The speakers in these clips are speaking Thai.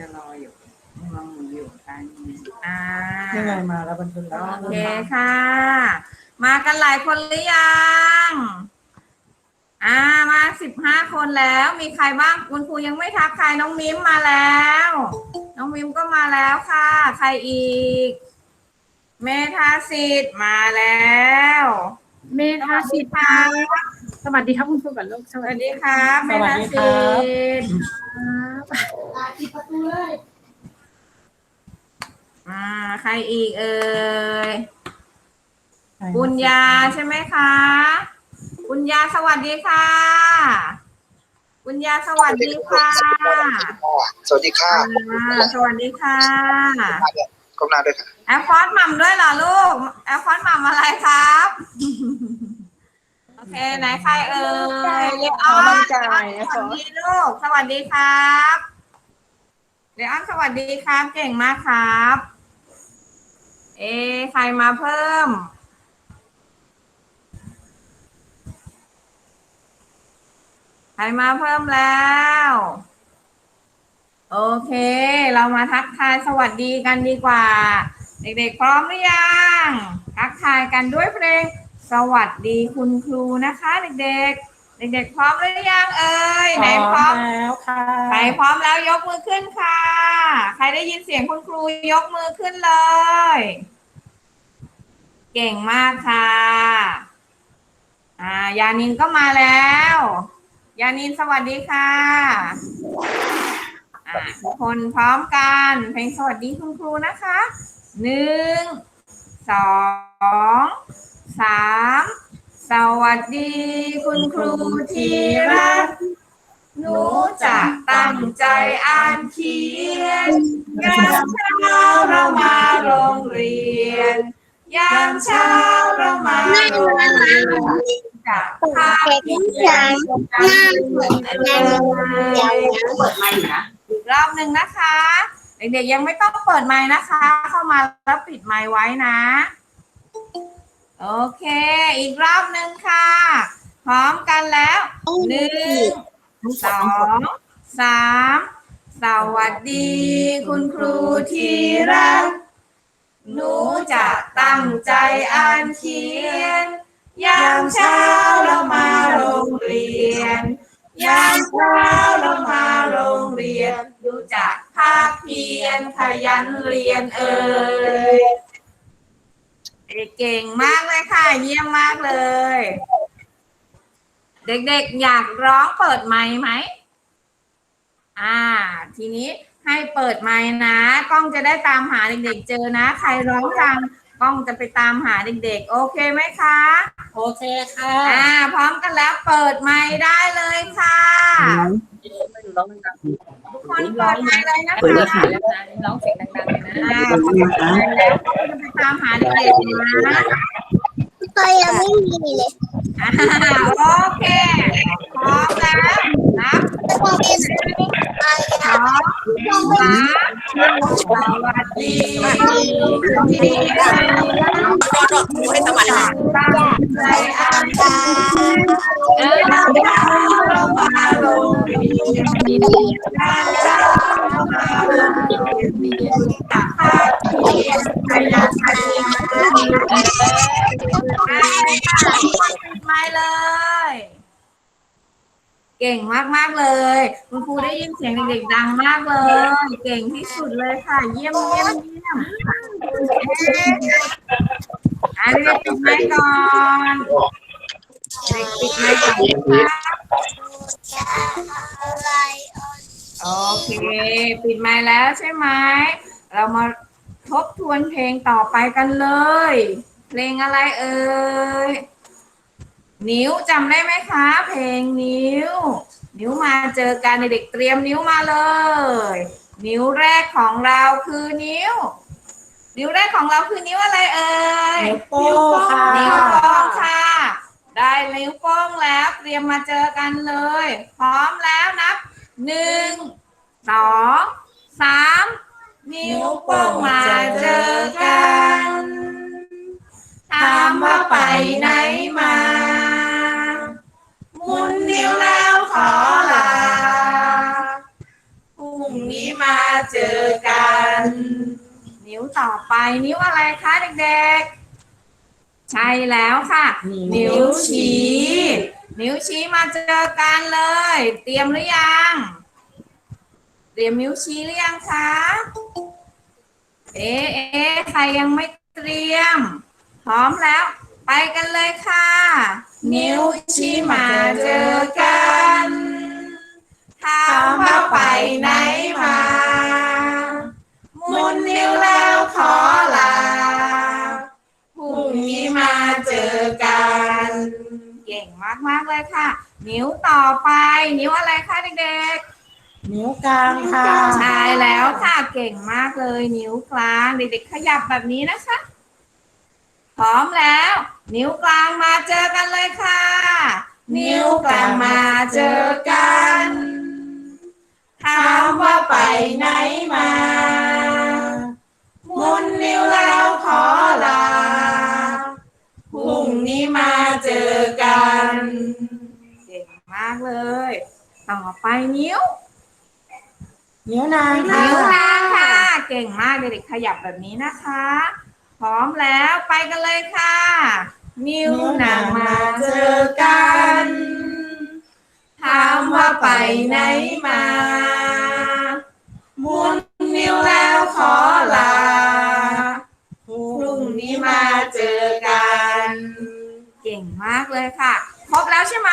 จะรออยู่มองหมุนอยู่ค่ะอ่ายังไงมาแล้วบันทึกแล้วโอเคค่ะ มากันหลายคนหรือยัง อ่ามาสิบห้าคนแล้ว มีใครบ้างคุณครูยังไม่ทักใครน้องมิมมาแล้ว น้องมิมก็มาแล้วค่ะ ใครอีก เมธาสิทธิ์มาแล้ว เมธาสิทธิ์ค่ะสวัสดีครับคุณครูกับลูกสสวัวัสสดีดีครับเมธาสิทธิ์ ครับอ่า ใครอีกเอ่ยปุญญาใช่ไหมคะปุญญาสวัสดีค่ะปุญญาสวัสดีค่ะสวัสดีค่ะอ่าสวัสดีค่ะก้มหน้าด้วยค่ะแอฟฟอร์ดหม่ำด้วยเหรอลูกแอฟฟอร์ดหม่ำอะไรครับโอ เคไหนใครเอ่ยเลออนสวัสดีลูกสวัสดีครับเลออนสวัสดีครับ เก่งมากครับ เอะใครมาเพิ่ม ใครมาเพิ่มแล้ว โอเค เรามาทักทายสวัสดีกันดีกว่า เด็กๆพร้อมหรือยัง ทักทายกันด้วยเพลง สวัสดีคุณครูนะคะเด็กๆ เด็กๆพร้อมหรือยังเอ่ยไหนพร้อมแล้วค่ะใครพร้อมแล้วยกมือขึ้นค่ะ ใครได้ยินเสียงคุณครูยกมือขึ้นเลย เก่งมากค่ะอ่ายานินก็มาแล้ว ยานินสวัสดีค่ะอ่าทุกคนพร้อมกันเพลงสวัสดีคุณครูนะคะหนึ่งสอง สามสวัสดี คุณครูที่รักหนูจะตั้งใจอ่านเขียนยามเช้าเรามาโรงเรียนยามเช้าเรามาโรงเรียนจะพาเขียนเปิดไมค์อยู่นะอีกรอบหนึ่งนะคะ เด็กๆยังไม่ต้องเปิดไมค์นะคะ เข้ามาแล้วปิดไมค์ไว้นะ โอเค อีกรอบหนึ่งค่ะ พร้อมกันแล้วหนึ่งสองสามสวัสดี คุณครูที่รัก หนูจะตั้งใจอ่านเขียน ยามเช้าเรามาโรงเรียน ยามเช้าเรามาโรงเรียนดูจากภาคเพียนขยันเรียนเอ่ย เก่งมากเลยค่ะ เยี่ยมมากเลย เด็กๆอยากร้องเปิดไมค์ไหม อ่า ทีนี้ให้เปิดไมค์นะ กล้องจะได้ตามหาเด็กๆเจอนะ ใครร้องจัง กล้องจะไปตามหาเด็กๆ โอเคไหมคะ โอเคค่ะ อ่า พร้อมกันแล้วเปิดไมค์ได้เลยค่ะ ทุกคนเปิดไมค์เลยนะคะเปิดแล้วค่ะแล้วนะร้องเสียงดังๆเลยนะอ่าพอเปิดไมค์แล้วก็จะไปตามหาเด็กๆนะ ก็ยังไม่มีเลยอ่าโอเคพร้อมแล้วนับพอเป็นสองสามสวัสดีที่ได้รับให้สวัสดีตั้ง ใจอ่านตาเออเรามาโรงเรียนดีดีเรามาโรงเรียนตักผ้าเพียนขยันขยันเออไม่ค่ะปิดไมค์เลย เก่งมากมากเลย คุณครูได้ยินเสียงเด็กๆดังมากเลย เก่งที่สุดเลยค่ะ เยี่ยมเยี่ยมเยี่ยม อะเด็กปิดไมค์ก่อนเด็กปิดไมค์ก่อนนะคะโอเค ปิดไมค์แล้วใช่ไหมเรามาทบทวนเพลงต่อไปกันเลย เพลงอะไรเอ่ยนิ้วจำได้ไหมคะ เพลงนิ้ว นิ้วมาเจอกันเด็กเตรียมนิ้วมาเลย นิ้วแรกของเราคือนิ้ว นิ้วแรกของเราคือนิ้วอะไรเอ่ยนิ้วโป้งค่ะ นิ้วโป้งค่ะ ได้นิ้วโป้งแล้วเตรียมมาเจอกันเลย พร้อมแล้วนับหนึ่งสองสามนิ้วโป้งมาเจอกันถามว่าไปไหนมาหมุนนิ้วแล้วขอลาพรุ่งนี้มาเจอกันนิ้ว ต่อไปนิ้วอะไรคะเด็กๆ ใช่แล้วค่ะ นิ้วชี้ นิ้วชี้มาเจอกันเลย เตรียมหรือยัง เตรียมนิ้วชี้หรือยังคะ เอ๊ะเอ๊ะใครยังไม่เตรียม พร้อมแล้ว ไปกันเลยค่ะ นิ้วชี้มาเจอกันถามว่าไปไหนมาหมุนนิ้วแล้ว ขอลาพรุ่งนี้มาเจอกัน เก่งมาก ๆ เลยค่ะ นิ้วต่อไป นิ้วอะไรคะเด็กๆนิ้วกลางค่ะใช่แล้วค่ะเก่งมากเลย นิ้วกลางเด็กๆขยับแบบนี้นะคะ พร้อมแล้ว นิ้วกลางมาเจอกันเลยค่ะ นิ้วกลางมาเจอกันถามว่าไปไหนมาห มุนนิ้วแล้วขอลาพรุ่งนี้มาเจอกันเก่งมากเลย ต่อไปนิ้ว นิ้วนางค่ะนิ้วนางค่ะ เก่งมากเด็กๆขยับแบบนี้นะคะ พร้อมแล้วไปกันเลยค่ะ นิ้วนางมาเจอกันถามว่าไปไหนมาหมุนนิ้ว แล้วขอลาพรุ่งนี้มาเจอกัน เก่งมากเลยค่ะ ครบแล้วใช่ไหม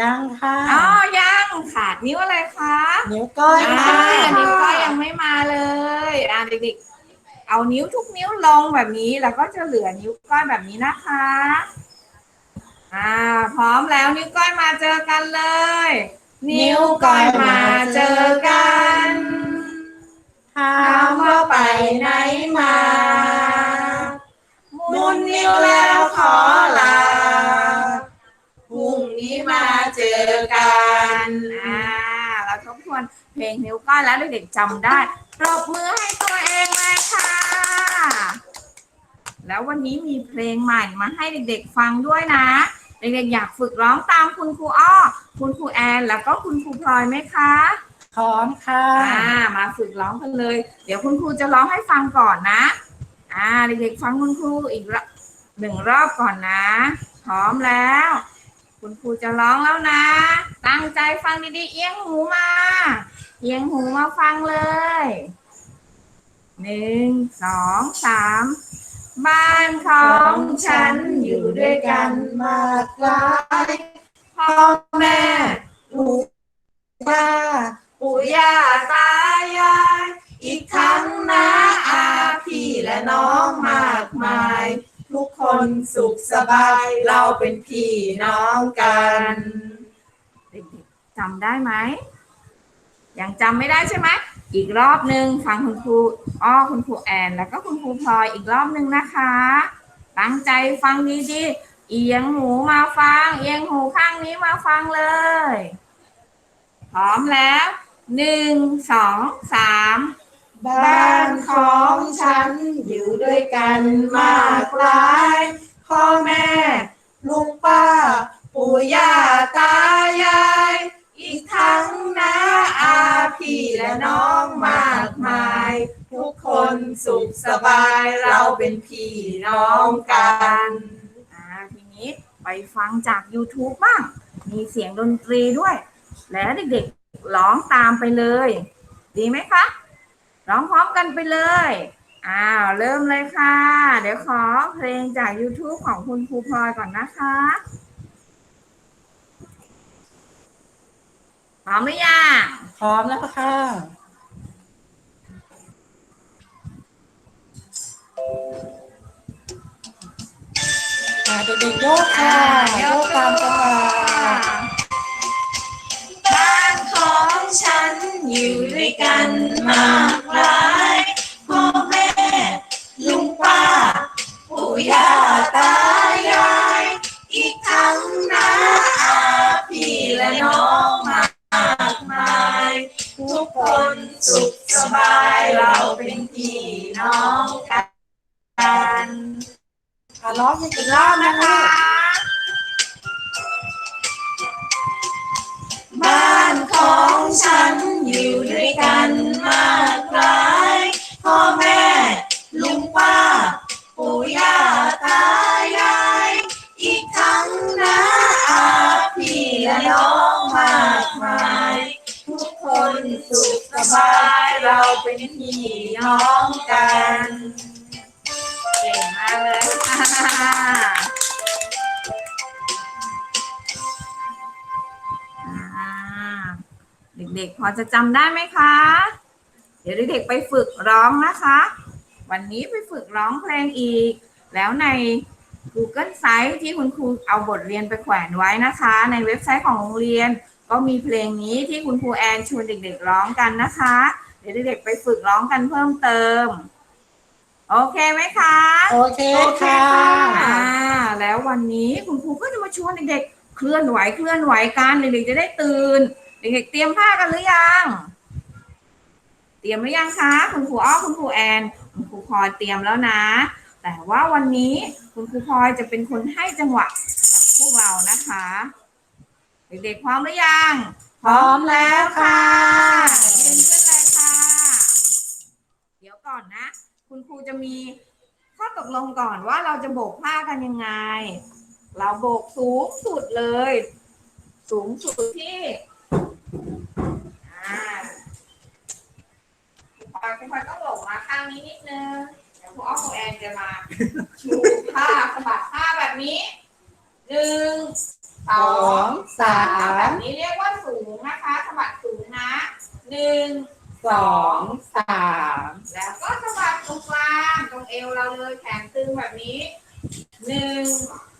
ยังค่ะอ๋อยังขาดนิ้วอะไรคะนิ้วก้อยอ่าค่ะนิ้วก้อยยังไม่มาเลยอ่าเด็กๆเอานิ้วทุกนิ้วลงแบบนี้แล้วก็จะเหลือนิ้วก้อยแบบนี้นะคะอ่าพร้อมแล้วนิ้วก้อยมาเจอกันเลย นิ้วก้อยมาเจอกัน ถาถามว่าไปไหนมา มุนนิ้วแล้วขอลาพรุ่งนี้มาเจอกันอ่าเราทบทวนเพลงนิ้วก้อยแล้วเด็กๆจำได้ปรบมือให้ตัวเองเลยค่ะ แล้ววันนี้มีเพลงใหม่มาให้เด็กๆฟังด้วยนะ เด็กๆอยากฝึกร้องตามคุณครูอ้อ คุณครูแอน แล้วก็คุณครูพลอยไหมคะ พร้อมค่ะอ่ามาฝึกร้องกันเลย เดี๋ยวคุณครูจะร้องให้ฟังก่อนนะ อ่าเด็กๆฟังคุณครูอีกรอบหนึ่งรอบก่อนนะ พร้อมแล้ว คุณครูจะร้องแล้วนะ ตั้งใจฟังดีๆ เอียงหูมา เอียงหูมาฟังเลยหนึ่งสองสามบ้านของฉันอยู่ด้วยกันมากหลายพ่อแม่ลูกป้า ปู่ย่าตายาย อีกทั้งน้าอาพี่และน้องมากมาย ทุกคนสุขสบายเราเป็นพี่น้องกันเด็กๆจำได้ไหมยังจำไม่ได้ใช่ไหมอีกรอบหนึ่งฟังคุณครูอ้อคุณครูแอนแล้วก็คุณครูพลอยอีกรอบหนึ่งนะคะ ตั้งใจฟังดีๆเอียงหูมาฟัง เอียงหูข้างนี้มาฟังเลย พร้อมแล้ว หนึ่งสองสามบ้านของฉันอยู่ด้วยกันมากหลาย พ่อแม่ ลุงป้า ปู่ย่าตายาย อีกทั้งน้าอาพี่และน้องมากมาย ทุกคนสุขสบายเราเป็นพี่น้องกันอ่าทีนี้ไปฟังจาก YouTube บ้าง มีเสียงดนตรีด้วย แล้วเด็กๆ ร้องตามไปเลย ดีไหมคะ ร้องพร้อมกันไปเลย อ้าว เริ่มเลยค่ะ เดี๋ยวขอเพลงจาก YouTube ของคุณครูพลอยก่อนนะคะพร้อมหรือยังพร้อมแล้วค่ะอ่าเด็กๆโยกค่ะโยกตามจังหวะบ้านของฉันอยู่ด้วยกันมากมายพ่อแม่ ลุงป้า ปู่ย่าตายาย อีกทั้งน้าอาพี่และน้องมากมาย ทุกคนสุขสบายเราเป็นพี่น้องกันอะร้องอีกรอบนะคะบ้านของฉันอยู่ด้วยกันมากมายพ่อแม่ ลุงป้า ปู่ย่าตายาย อีกทั้งน้าอาพี่และน้องมากมาย ทุกคนสุขสบายเราเป็นพี่น้องกัน เก่งมากเลย เด็กๆ พอจะจำได้ไหมคะ เดี๋ยวเด็กๆไปฝึกร้องนะคะ วันนี้ไปฝึกร้องเพลงอีก แล้วใน Google Site ที่คุณครูเอาบทเรียนไปแขวนไว้นะคะ ในเว็บไซต์ของโรงเรียน ก็มีเพลงนี้ที่คุณครูแอนชวนเด็กๆร้องกันนะคะ เดี๋ยวเด็กๆไปฝึกร้องกันเพิ่มเติม โอเคไหมคะ โอเคค่ะอ่าแล้ววันนี้คุณครูก็จะมาชวนเด็กๆเคลื่อนไหวเคลื่อนไหวกันเด็กๆจะได้ตื่น เด็กๆเตรียมผ้ากันหรือยัง เตรียมหรือยังคะ คุณครูอ้อคุณครูแอนคุณครูพลอยเตรียมแล้วนะ แต่ว่าวันนี้คุณครูพลอยจะเป็นคนให้จังหวะกับพวกเรานะคะ เด็กๆพร้อมหรือยัง พร้อมแล้วค่ะยืนขึ้นเลยค่ะ เดี๋ยวก่อนนะ คุณครูจะมีข้อตกลงก่อนว่าเราจะโบกผ้ากันยังไง เราโบกสูงสุดเลย สูงสุดที่ อ่าคุณพลอยคุณพลอยต้องหลบมาข้างนี้นิดนึง เดี๋ยวครูอ้อมครูแอนจะมาชูผ้าสะบัดผ้าแบบนี้หนึ่งสองสามแบบนี้เรียกว่าสูงนะคะสะบัดสูงนะหนึ่งสองสามแล้วก็สะบัดตรงกลางตรงเอวเราเลยแขนตึงแบบนี้หนึ่ง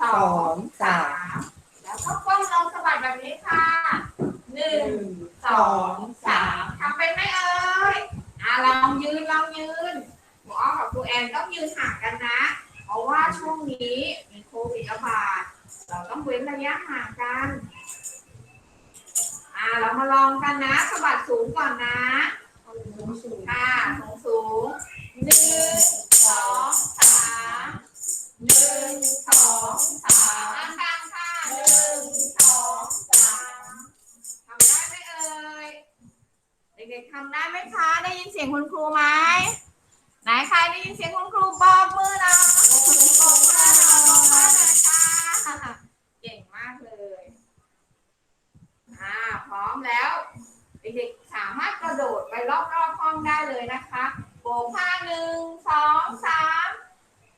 สองสามแล้วก็ก้มลงสะบัดแบบนี้ค่ะ นึ่หงนึ่งสองสามทำเป็นไหมเอ่ยอะลองยืนลองยืนหมออ้อมกับครูแอนต้องยืนห่างกันนะ เพราะว่าช่วงนี้มีโควิดระบาดเราต้องเว้นระยะห่างกันอ่าเรามาลองกันนะสะบัดสูงก่อนนะสูงค่ะสูงสูงหนึ่งสองสามหนึ่งสองสามข้างๆค่ะหนึ่งสองสาม เด็กๆทำได้ไหมคะ ได้ยินเสียงคุณครูไหมไหนใครได้ยินเสียงคุณครูบอกมือหน่อยบอกมือหน่อยบอกมือน่อยค่ะเก่งมากเลยอ่าพร้อมแล้ว เด็กๆสามารถกระโดดไปรอบๆห้องได้เลยนะคะโบกผ้าหนึ่งสองสาม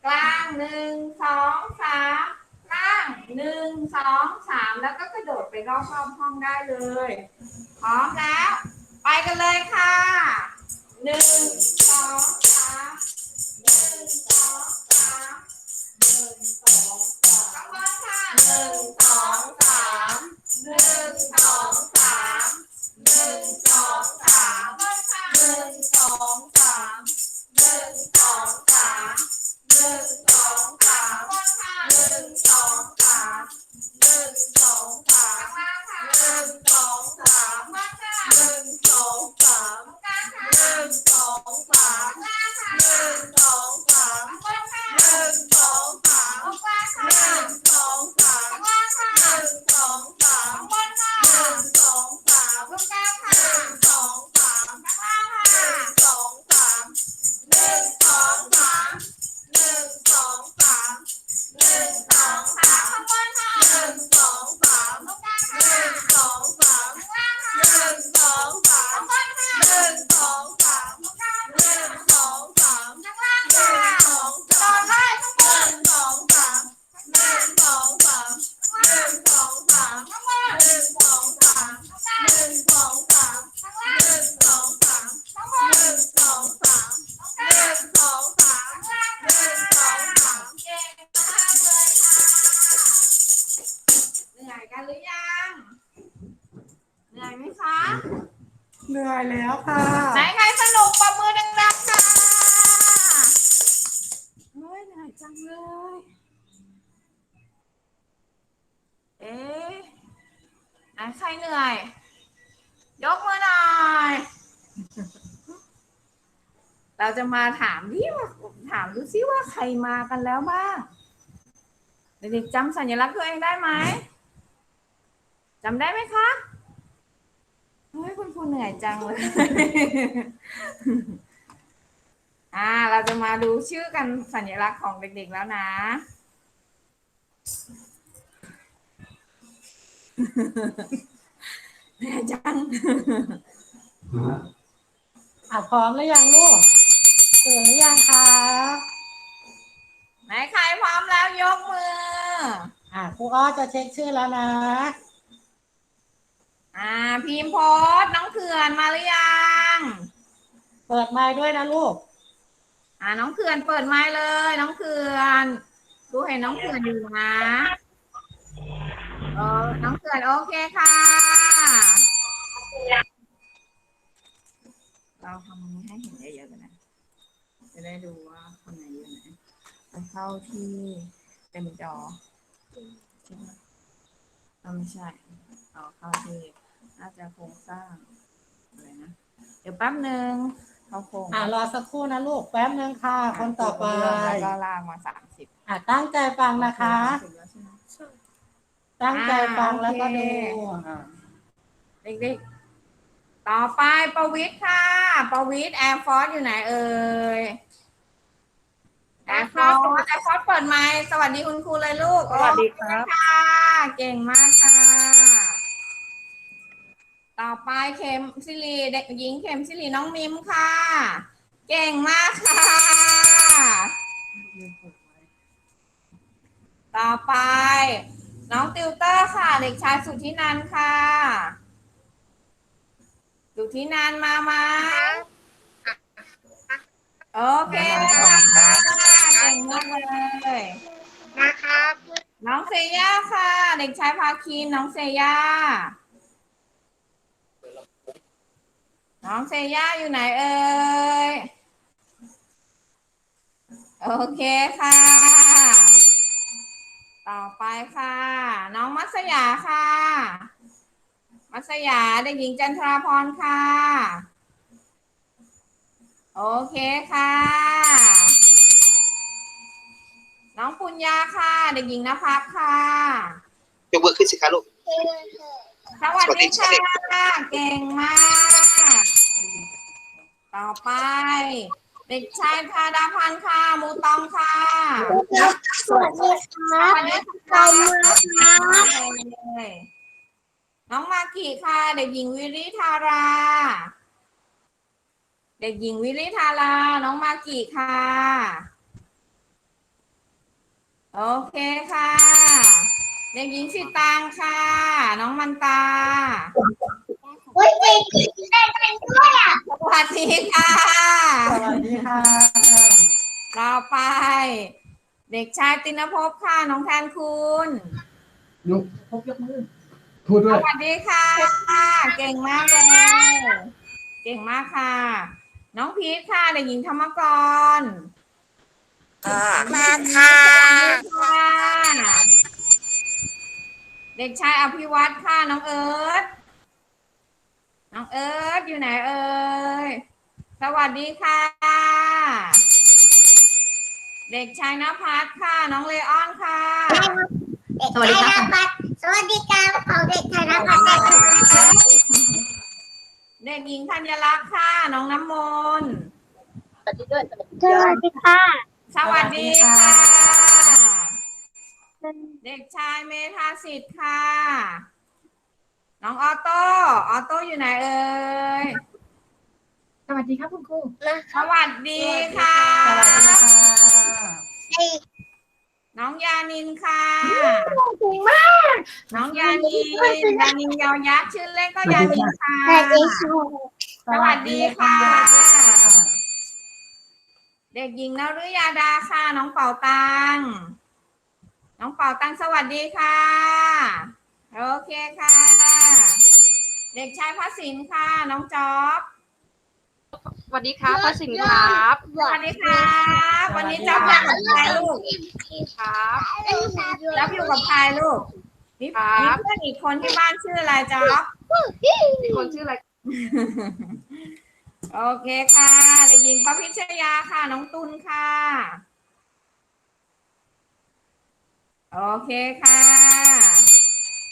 กลางหนึ่งสองสามล่างหนึ่งสองสามแล้วก็กระโดดไปรอบๆห้องได้เลย พร้อมแล้ว ไปกันเลยค่ะหนึ่งสองสามหนึ่งสองสามหนึ่งสองสามข้างบนค่ะหนึ่งสองสามหนึ่งสองสามหนึ่งสองสามบนค่ะหนึ่งสองสามหนึ่งสองสามหนึ่งสองสามบนค่ะหนึ่งสองสามหนึ่งสองสามข้างล่างค่ะหนึ่งสอง เหนื่อยแล้วค่ะไหนใครสนุกปรบมือดังๆค่ะเฮ้ยเหนื่อยจังเลย เอ๊ะไหนใครเหนื่อย ยกมือหน่อยเราจะมาถามดิว่าถามดูซิว่าใครมากันแล้วบ้างเด็กๆจำสัญลักษณ์ตัวเองได้ไหมจำได้ไหมคะ คุณครูเหนื่อยจังเลย อ่า เราจะมาดูชื่อกันสัญลักษณ์ของเด็กๆแล้วนะ เหนื่อยจัง อะพร้อมหรือยังลูกตื่นหรือยังคะไหนใครพร้อมแล้วยกมือ อะครูอ้อจะเช็คชื่อแล้วนะ อ่าพิมพ์โพสต์น้องเขื่อนมาหรือยัง เปิดไมค์ด้วยนะลูก อ่าน้องเขื่อนเปิดไมค์เลย น้องเขื่อนดูเห็นน้องเขื่อนอยู่นะเออน้องเขื่อนโอเคค่ะ เราทำอันนี้ให้เห็นเยอะๆกันนะ จะได้ดูว่าคนไหนอยู่ไหนไปเข้าที่เต็มจอใช่ไหมเออไม่ใช่เอาเข้าที่ น่าจะโครงสร้างอะไรนะ เดี๋ยวแป๊บหนึ่งเขาโครงอะรอสักครู่นะลูกแป๊บนึงค่ะ คนต่อไปแล้วก็ลากมาสามสิบอะตั้งใจฟังนะคะ ตั้งใจฟังแล้วก็ดูอะเด็กๆ ต่อไปประวิทย์ค่ะ ประวิทย์แอร์ฟอร์สอยู่ไหนเอ่ยแอร์ฟอร์สแอร์ฟอร์สเปิดไมค์สวัสดีคุณครูเลยลูก สวัสดีครับโอเค่ะเก่งมากค่ะ ต่อไปเข็มซิลีเด็กหญิงเข็มซิลีน้องมิมค่ะ เก่งมากค่ะ ต่อไป น้องติวเตอร์ค่ะ เด็กชายสุทธินันท์ค่ะสุทธินันท์มาไหมโอเคค่ะเก่งมากเลยนะครับ น้องเซย่าค่ะ เด็กชายพาคินน้องเซย่า น้องเซย่าอยู่ไหนเอ่ย โอเคค่ะ ต่อไปค่ะ น้องมัสยาค่ะ มัสยาเด็กหญิงจันทราพรค่ะ โอเคค่ะ น้องปุญญาค่ะ เด็กหญิงนภัสค่ะ ยกมือขึ้นสิคะลูก สวัสดีสวัสดีค่ะ เก่งมาก ต่อไป เด็กชายพาดาพันธ์ค่ะมูตองค่ะสวัสดีครับสวัสดีขอบคุณครับน้องมากิค่ะ เด็กหญิงวิริธารา เด็กหญิงวิริธารา น้องมากิค่ะ โอเคค่ะ เด็กหญิงสิตางค่ะ น้องมันตาอุ้ย ดีค่ะ สวัสดีค่ะ ต่อไป เด็กชายตินภพค่ะ น้องแทนคุณยกพบยกมือ พูดด้สวย วัสดีค่ะ เก่งมากเลย เก่งมากค่ะ น้องพีทค่ะเด็กหญิงธรรมกรมาค่ะค่ะ เด็กชายอภิวัตค่ะ น้องเอิร์ธ น้องเอิร์ธอยู่ไหนเอ่ย สวัสดีค่ะ เด็กชายนภัสค่ะ น้องเลออนค่ะ สวัสดีครับ สวัสดีครับของเด็กไทยนะครับเด็กหญิงธัญลักษณ์ค่ะ น้องน้ำมนต์สวัสดีค่ะ สวัสดีค่ะ เด็กชายเมธาสิทธิ์ค่ะ น้องออโต้ออโต้อยู่ไหนเอ่ยสวัสดีครับคุณครูสวัสดีค่ะสวัสดีค่ะ น้องยานินค่ะถึงมาก น้องยานินยานินยาวยักษ์ชื่อเล่นก็ยานินค่ะ สวัสดีค่ะสวัสดีค่ะ เด็กหญิงนฤยาดาค่ะ น้องเป่าตัง น้องเป่าตังสวัสดีค่ะ โอเคค่ะ เด็กชายพระสินค่ะ น้องจ๊อบสวัสดีครับพระสิงห์ครับสวัสดีครับวันนี้จ๊อบอยู่กับใครลูกครับจ๊อบอยู่กับใครลูกมีครับมีเพื่อนอีกคนที่บ้านชื่ออะไรจ๊อบมีคนชื่ออะไรโอเคค่ะเด็กหญิงประพิชยาค่ะ น้องตุลค่ะ โอเคค่ะ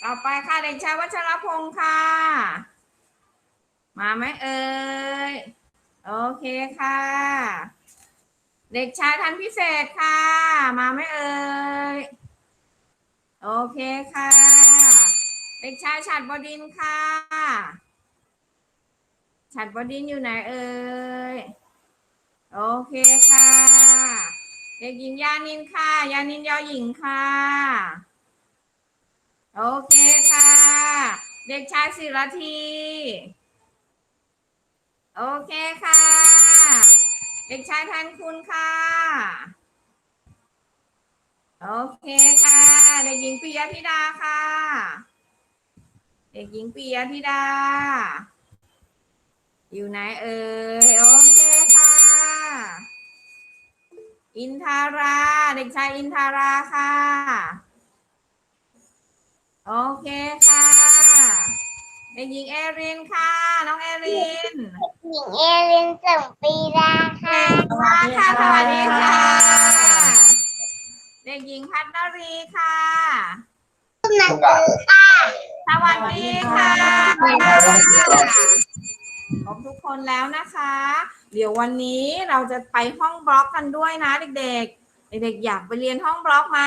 ต่อไปค่ะเด็กชายวัชรพงศ์ค่ะ มาไหมเอ่ย โอเคค่ะ เด็กชายทันพิเศษค่ะ มาไหมเอ่ย โอเคค่ะ เด็กชายฉัดบดินค่ะ ฉัดบดินอยู่ไหนเอ่ย โอเคค่ะ เด็กหญิงยานินค่ะ ยานินยอหญิงค่ะ โอเคค่ะ เด็กชายศิรธี โอเคค่ะ เด็กชายแทนคุณค่ะ โอเคค่ะ เด็กหญิงปิยธิดาค่ะ เด็กหญิงปิยธิดา อยู่ไหนเอ่ย โอเคค่ะ อินทารา เด็กชายอินทาราค่ะ โอเคค่ะเด็กหญิงเอรินค่ะ น้องเอรินหญิงเอรินส่งปีดาค่ะเก่งมากค่ะสวัสดีค่ะ เด็กหญิงพัฒนรีค่ะหนังสือค่ะ สวัสดีค่ะครบทุกคนแล้วนะคะ เดี๋ยววันนี้เราจะไปห้องบล็อกกันด้วยนะเด็กๆ เด็กๆอยากไปเรียนห้องบล็อกไหม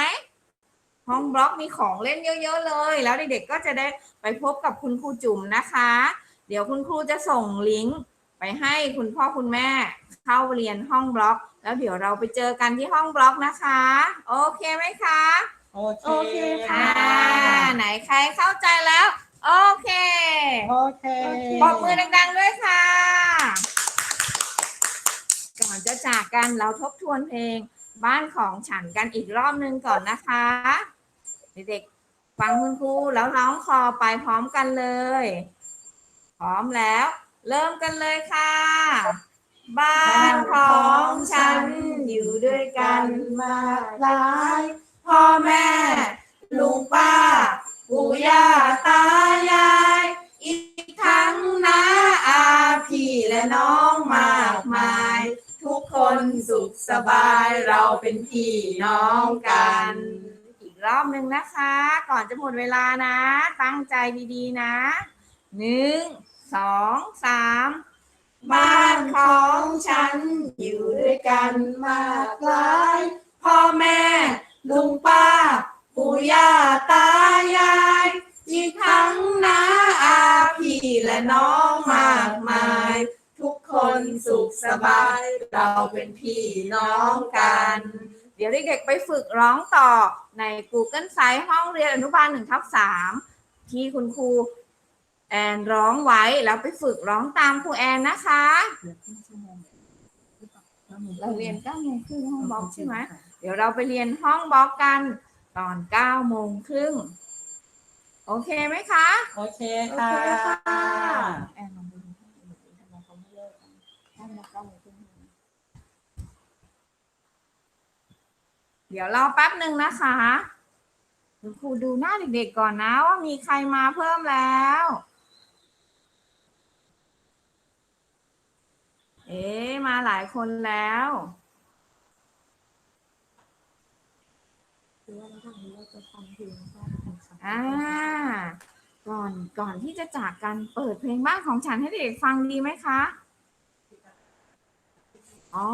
ห้องบล็อกมีของเล่นเยอะ ๆ เลย แล้วเด็กๆก็จะได้ไปพบกับคุณครูจุ๋มนะคะ เดี๋ยวคุณครูจะส่งลิงก์ไปให้คุณพ่อคุณแม่เข้าเรียนห้องบล็อก แล้วเดี๋ยวเราไปเจอกันที่ห้องบล็อกนะคะ โอเคไหมคะโอเคโอเคค่ะ ไหนใครเข้าใจแล้ว โอเคโอเคปรบมือดังๆด้วยค่ะ ก่อนจะจากกันเราทบทวนเพลงบ้านของฉันกันอีกรอบนึงก่อนนะคะ เด็กๆฟังคุณครูแล้วร้องคอไปพร้อมกันเลย พร้อมแล้ว เริ่มกันเลยค่ะ บ้านของฉันอยู่ด้วยกันมากหลายพ่อแม่ ลุงป้า ปู่ย่าตายาย อีกทั้งน้าอาพี่และน้องมากมาย ทุกคนสุขสบายเราเป็นพี่น้องกัน รอบหนึ่งนะคะ ก่อนจะหมดเวลานะ ตั้งใจดีๆนะหนึ่งสองสามบ้านของฉันอยู่ด้วยกันมากหลายพ่อแม่ ลุงป้า ปู่ย่าตายาย อีกทั้งน้าอาพี่และน้องมากมาย ทุกคนสุขสบาย เราเป็นพี่น้องกัน ดี๋ยวเด็กๆไปฝึกร้องต่อใน Google Site ห้องเรียนอนุบาลหนึ่งทับสามที่คุณครูแอนร้องไว้แล้วไปฝึกร้องตามครูแอนนะคะ เราเรียนเก้าโมงครึ่งห้องบล็อกใช่ไหมเดี๋ยวเราไปเรียนห้องบล็อกกันตอนเก้าโมงครึ่งโอเคไหมคะ โอเคค่ะแอนลองดูห้องอื่นดิทำไมเขาไม่เลิกกันให้มา เดี๋ยวรอแป๊บหนึ่งนะคะคุณครูดูหน้าเด็กๆก่อนนะว่ามีใครมาเพิ่มแล้ว เอ๊ะมาหลายคนแล้วอ่าก่อนก่อนที่จะจากกันเปิดเพลงบ้านของฉันให้เด็กฟังดีไหมคะ อ๋อ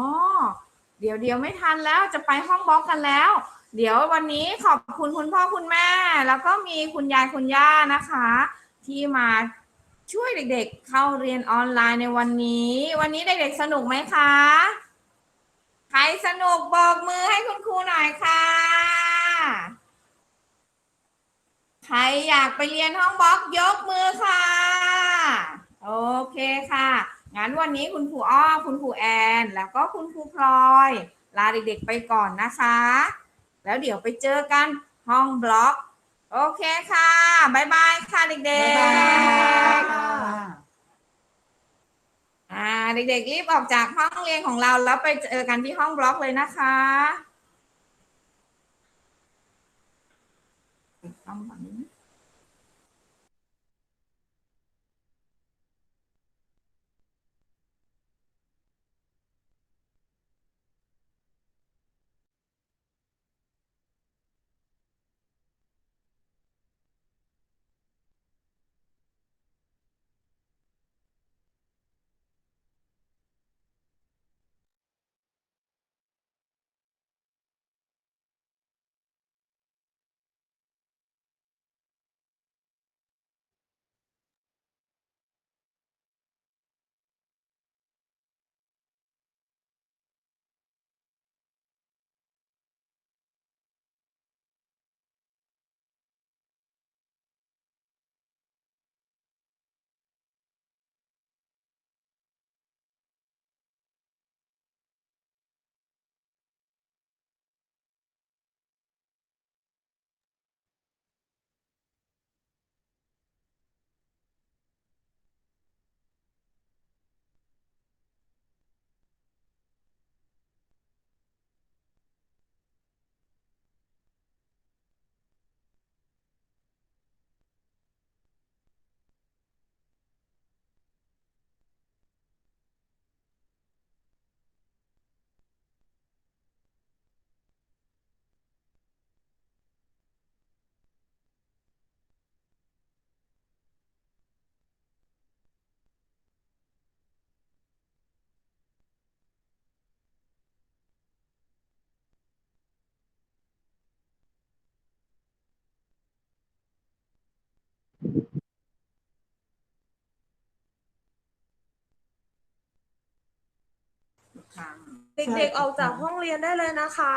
เดี๋ยวเดี๋ยวไม่ทันแล้วจะไปห้องบล็อกกันแล้ว เดี๋ยววันนี้ขอบคุณคุณพ่อคุณแม่ แล้วก็มีคุณยายคุณย่านะคะ ที่มาช่วยเด็กๆ เข้าเรียนออนไลน์ในวันนี้ วันนี้เด็กๆสนุกไหมคะ ใครสนุกบอกมือให้คุณครูหน่อยค่ะ ใครอยากไปเรียนห้องบล็อกยกมือค่ะ โอเคค่ะ งั้นวันนี้คุณครูอ้อคุณครูแอน แล้วก็คุณครูพลอย ลาเด็กๆไปก่อนนะคะ แล้วเดี๋ยวไปเจอกันห้องบล็อก โอเคค่ะ บ๊ายบายค่ะเด็กๆอ่าเด็กๆรีบออกจากห้องเรียนของเราแล้วไปเจอกันที่ห้องบล็อกเลยนะคะปิดกล้อง เด็กๆออกจากห้องเรียนได้เลยนะคะะ